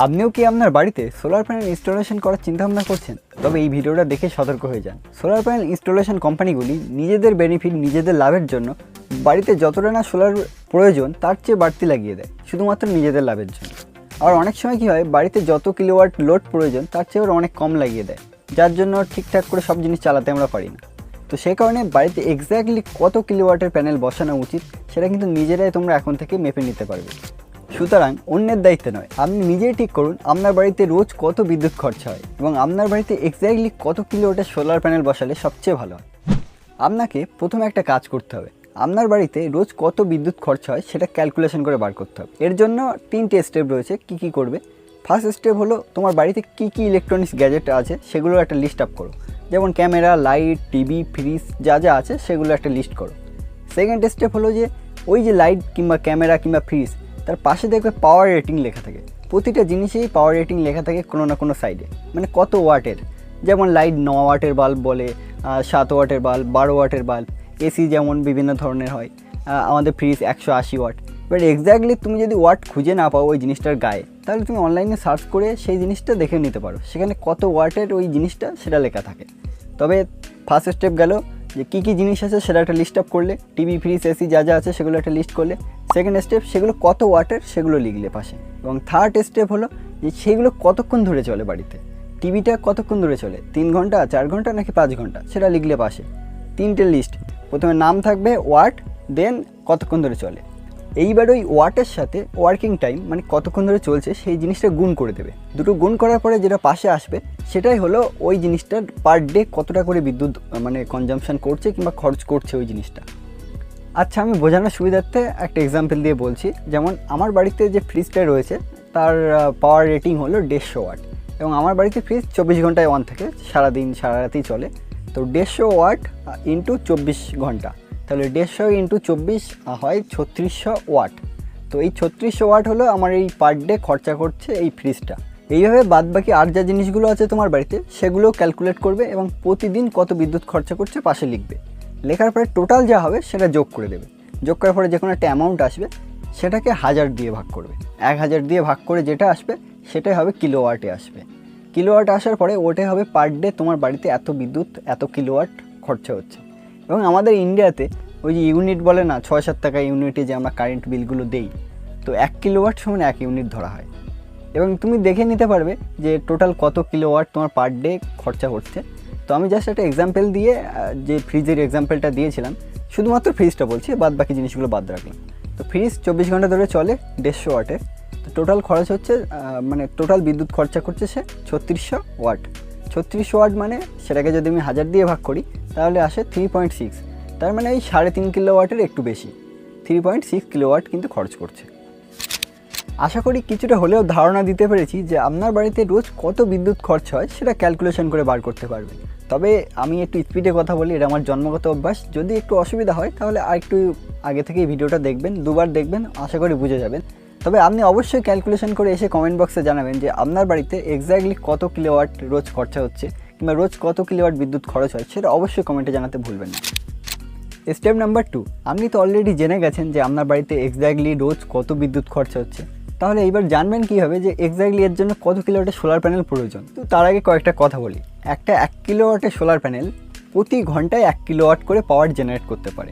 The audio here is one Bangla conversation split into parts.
আপনিও কি আপনার বাড়িতে সোলার প্যানেল ইনস্টলেশন করার চিন্তাভাবনা করছেন? তবে এই ভিডিওটা দেখে সতর্ক হয়ে যান। সোলার প্যানেল ইনস্টলেশন কোম্পানিগুলি নিজেদের বেনিফিট নিজেদের লাভের জন্য বাড়িতে যতটা না সোলার প্রয়োজন, তার চেয়ে বাড়তি লাগিয়ে দেয়, শুধুমাত্র নিজেদের লাভের জন্য। আর অনেক সময় কী হয়, বাড়িতে যত কিলোওয়াট লোড প্রয়োজন, তার চেয়ে ওরা অনেক কম লাগিয়ে দেয়। যার জন্য ঠিকঠাক করে সব জিনিস চালাতে আমরা পারি না। তো সেই কারণে বাড়িতে এক্স্যাক্টলি কত কিলোওয়াটের প্যানেল বসানো উচিত, সেটা কিন্তু নিজেরাই তোমরা এখন থেকে মেপে নিতে পারবে। সুতরাং অন্যের দায়িত্বে নয়। আপনি নিজেই ঠিক করুন আপনার বাড়িতে রোজ কত বিদ্যুৎ খরচা হয় এবং আপনার বাড়িতে এক্স্যাক্টলি কত কিলোওয়াটের সোলার প্যানেল বসালে সবচেয়ে ভালো হয়। আপনাকে প্রথমে একটা কাজ করতে হবে। আপনার বাড়িতে রোজ কত বিদ্যুৎ খরচা হয় সেটা ক্যালকুলেশন করে বার করতে হবে। এর জন্য তিনটে স্টেপ রয়েছে, কি কি করবে? ফার্স্ট স্টেপ হলো তোমার বাড়িতে কি কি ইলেকট্রনিক্স গ্যাজেট আছে সেগুলোর একটা লিস্ট আপ করো। যেমন ক্যামেরা লাইট টিভি ফ্রিজ যা যা আছে সেগুলো একটা লিস্ট করো। সেকেন্ড স্টেপ হলো যে ওই যে লাইট কিংবা ক্যামেরা কিংবা ফ্রিজ তার পাশে দেখবে পাওয়ার রেটিং লেখা থাকে। প্রতিটা জিনিসেই পাওয়ার রেটিং লেখা থাকে কোনো না কোনো সাইডে মানে কত ওয়াটের? যেমন লাইট ন ওয়াটের বাল্ব বলে সাত ওয়াটের বাল্ব বারো ওয়াটের বাল্ব এসি যেমন বিভিন্ন ধরনের হয় আমাদের ফ্রিজ একশো আশি ওয়াট বাট এক্স্যাক্টলি তুমি যদি ওয়াট খুঁজে না পাও ওই জিনিসটার গায়ে, তাহলে তুমি অনলাইনে সার্চ করে সেই জিনিসটা দেখে নিতে পারো। সেখানে কত ওয়াটের ওই জিনিসটা সেটা লেখা থাকে। তবে ফার্স্ট স্টেপ গেল যে কী কী জিনিস আছে সেটা একটা লিস্ট আপ করলে টিভি ফ্রিজ এসি যা যা আছে সেগুলো একটা লিস্ট করলে সেকেন্ড স্টেপ সেগুলো কত ওয়াটের সেগুলো লিখলে পাশে। এবং থার্ড স্টেপ হলো যে সেগুলো কতক্ষণ ধরে চলে বাড়িতে? টিভিটা কতক্ষণ ধরে চলে? তিন ঘণ্টা, চার ঘণ্টা নাকি পাঁচ ঘণ্টা? সেটা লিখলে পাশে। তিনটে লিস্ট প্রথমে নাম থাকবে ওয়াট দেন কতক্ষণ ধরে চলে? এইবার ওই ওয়াটের সাথে ওয়ার্কিং টাইম মানে কতক্ষণ ধরে চলছে, সেই জিনিসটা গুণ করে দেবে। দুটো গুণ করার পরে যেটা পাশে আসবে, সেটাই হলো ওই জিনিসটার পার ডে কতটা করে বিদ্যুৎ মানে কনজামশন করছে কিংবা খরচ করছে ওই জিনিসটা। আচ্ছা আমি বোঝানোর সুবিধার্থে একটা এক্সাম্পল দিয়ে বলছি। যেমন আমার বাড়িতে যে ফ্রিজটা রয়েছে, তার পাওয়ার রেটিং হলো দেড়শো ওয়াট এবং আমার বাড়িতে ফ্রিজ চব্বিশ ঘন্টায় অন থাকে, সারাদিন সারা রাতেই চলে। তো দেড়শো ওয়াট ইন্টু চব্বিশ ঘণ্টা। তাহলে দেড়শো ইন্টু চব্বিশ হয় ছত্রিশশো ওয়াট তো এই ছত্রিশশো ওয়াট হলো আমার এই পার ডে খরচা করছে এই ফ্রিজটা এইভাবে বাদ বাকি আর যা জিনিসগুলো আছে তোমার বাড়িতে সেগুলো ক্যালকুলেট করবে এবং প্রতিদিন কত বিদ্যুৎ খরচা করছে পাশে লিখবে। লেখার পরে টোটাল যা হবে সেটা যোগ করে দেবে। যোগ করার পরে যে কোনো একটা অ্যামাউন্ট আসবে, সেটাকে হাজার দিয়ে ভাগ করবে। এক হাজার দিয়ে ভাগ করে যেটা আসবে, সেটাই হবে কিলোওয়াটে আসবে। কিলোওয়াট আসার পরে ওটাই হবে পার ডে তোমার বাড়িতে এত বিদ্যুৎ, এত কিলোওয়াট খরচা হচ্ছে। এবং আমাদের ইন্ডিয়াতে ওই যে ইউনিট বলে না, ছয় সাত টাকা ইউনিটে যে আমরা কারেন্ট বিলগুলো দেই, তো এক কিলোওয়াট সমান এক ইউনিট ধরা হয়। এবং তুমি দেখে নিতে পারবে যে টোটাল কত কিলোওয়াট তোমার পার ডে খরচা করছে তো আমি জাস্ট একটা এক্সাম্পল দিয়ে যে ফ্রিজের এক্সাম্পলটা দিয়েছিলাম, শুধুমাত্র ফ্রিজটা বলছি, বাদ বাকি জিনিসগুলো বাদ রাখলাম। তো ফ্রিজ চব্বিশ ঘণ্টা ধরে চলে দেড়শো ওয়াটে তো টোটাল খরচ হচ্ছে মানে টোটাল বিদ্যুৎ খরচা করছে সে ছত্রিশশো ওয়াট ছত্রিশশো ওয়াট মানে সেটাকে যদি আমি হাজার দিয়ে ভাগ করি, তাহলে আসে থ্রি পয়েন্ট সিক্স তার মানে এই সাড়ে তিন কিলো ওয়াটের একটু বেশি। Three point six kilowatt কিন্তু খরচ করছে। আশা করি কিছুটা হলেও ধারণা দিতে পেরেছি যে আপনার বাড়িতে রোজ কত বিদ্যুৎ খরচ হয় সেটা ক্যালকুলেশন করে বার করতে পারবেন। তবে আমি একটু স্পিডে কথা বলি, এটা আমার জন্মগত অভ্যাস। যদি একটু অসুবিধা হয় তাহলে আর একটু আগে থেকেই ভিডিওটা দেখবেন, দুবার দেখবেন, আশা করি বুঝে যাবেন। তবে আপনি অবশ্যই ক্যালকুলেশন করে এসে কমেন্ট বক্সে জানাবেন যে আপনার বাড়িতে এক্স্যাক্টলি কত কিলোওয়াট রোজ খরচা হচ্ছে কিংবা রোজ কত কিলোওয়াট বিদ্যুৎ খরচ হয় সেটা অবশ্যই কমেন্টে জানাতে ভুলবেন না। স্টেপ নাম্বার টু আপনি তো অলরেডি জেনে গেছেন যে আপনার বাড়িতে এক্স্যাক্টলি রোজ কত বিদ্যুৎ খরচা হচ্ছে। তাহলে এইবার জানবেন কীভাবে যে এক্স্যাক্টলি এর জন্য কত কিলোওয়াটের সোলার প্যানেল প্রয়োজন। তো তার আগে কয়েকটা কথা বলি। একটা এক কিলোওয়াটের সোলার প্যানেল প্রতি ঘন্টায় এক কিলোওয়াট করে পাওয়ার জেনারেট করতে পারে।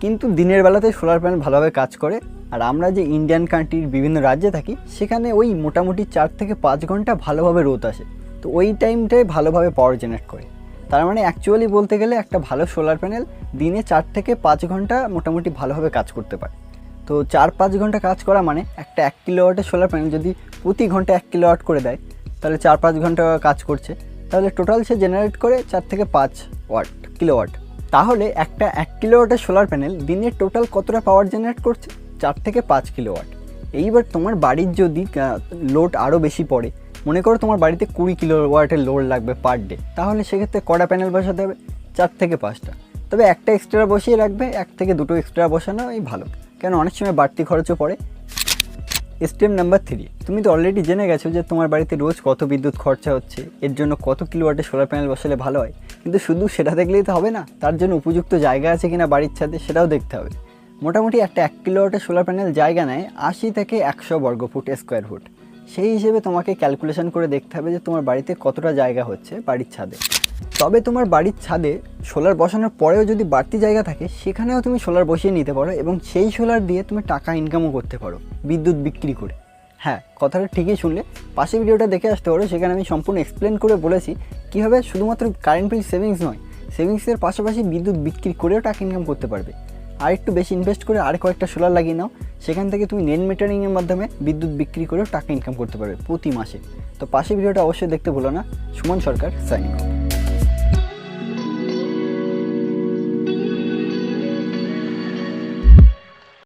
কিন্তু দিনের বেলাতে সোলার প্যানেল ভালোভাবে কাজ করে। আর আমরা যে ইন্ডিয়ান কান্ট্রির বিভিন্ন রাজ্যে থাকি, সেখানে ওই মোটামুটি চার থেকে পাঁচ ঘণ্টা ভালোভাবে রোদ আসে। তো ওই টাইমটাই ভালোভাবে পাওয়ার জেনারেট করে। তার মানে অ্যাকচুয়ালি বলতে গেলে একটা ভালো সোলার প্যানেল দিনে চার থেকে পাঁচ ঘণ্টা মোটামুটি ভালোভাবে কাজ করতে পারে। তো চার পাঁচ ঘণ্টা কাজ করা মানে একটা এক কিলোওয়াটের সোলার প্যানেল যদি প্রতি ঘণ্টা এক কিলোওয়াট করে দেয়, তাহলে চার পাঁচ ঘণ্টা কাজ করছে। তাহলে টোটাল সে জেনারেট করে চার থেকে পাঁচ ওয়াট, কিলোওয়াট। তাহলে একটা এক কিলোওয়াটের সোলার প্যানেল দিনে টোটাল কতটা পাওয়ার জেনারেট করছে? চার থেকে পাঁচ কিলোওয়াট। এইবার তোমার বাড়ির যদি লোড আরও বেশি পড়ে, মনে করো তোমার বাড়িতে কুড়ি কিলোওয়াটের লোড লাগবে পার ডে তাহলে সেক্ষেত্রে কটা প্যানেল বসাতে হবে? চার থেকে পাঁচটা। তবে একটা এক্সট্রা বসিয়ে রাখবে, এক থেকে দুটো এক্সট্রা বসানো এই ভালো। কেন অনেক সময় বাড়তি খরচও পড়ে? স্টেপ নাম্বার থ্রি তুমি তো অলরেডি জেনে গেছো যে তোমার বাড়িতে রোজ কত বিদ্যুৎ খরচা হচ্ছে, এর জন্য কত কিলোওয়াটের সোলার প্যানেল বসালে ভালো হয়। কিন্তু শুধু সেটা দেখলেই তো হবে না, তার জন্য উপযুক্ত জায়গা আছে কিনা বাড়ির ছাদে সেটাও দেখতে হবে। মোটামুটি একটা এক কিলোওয়াটের সোলার প্যানেল জায়গা নেয় আশি থেকে একশো বর্গ ফুট স্কোয়ার ফুট সেই হিসেবে তোমাকে ক্যালকুলেশন করে দেখতে হবে যে তোমার বাড়িতে কতটা জায়গা হচ্ছে বাড়ির ছাদে। তবে তোমার বাড়ির ছাদে সোলার বসানোর পরেও যদি বাড়তি জায়গা থাকে, সেখানেও তুমি সোলার বসিয়ে নিতে পারো এবং সেই সোলার দিয়ে তুমি টাকা ইনকামও করতে পারো, বিদ্যুৎ বিক্রি করে। হ্যাঁ কথাটা ঠিকই শুনলে। পাশে ভিডিওটা দেখে আসতে পারো, সেখানে আমি সম্পূর্ণ এক্সপ্লেন করে বলেছি কীভাবে শুধুমাত্র কারেন্ট বিল সেভিংস নয় সেভিংসের পাশাপাশি বিদ্যুৎ বিক্রি করেও টাকা ইনকাম করতে পারবে। আর একটু বেশি ইনভেস্ট করে আর কয়েকটা সোলার লাগিয়ে নাও, সেখান থেকে তুমি নেট মিটারিংয়ের মাধ্যমে বিদ্যুৎ বিক্রি করেও টাকা ইনকাম করতে পারবে প্রতি মাসে। তো পাশে ভিডিওটা অবশ্যই দেখতে ভুলো না। সুমন সরকার সাইনিং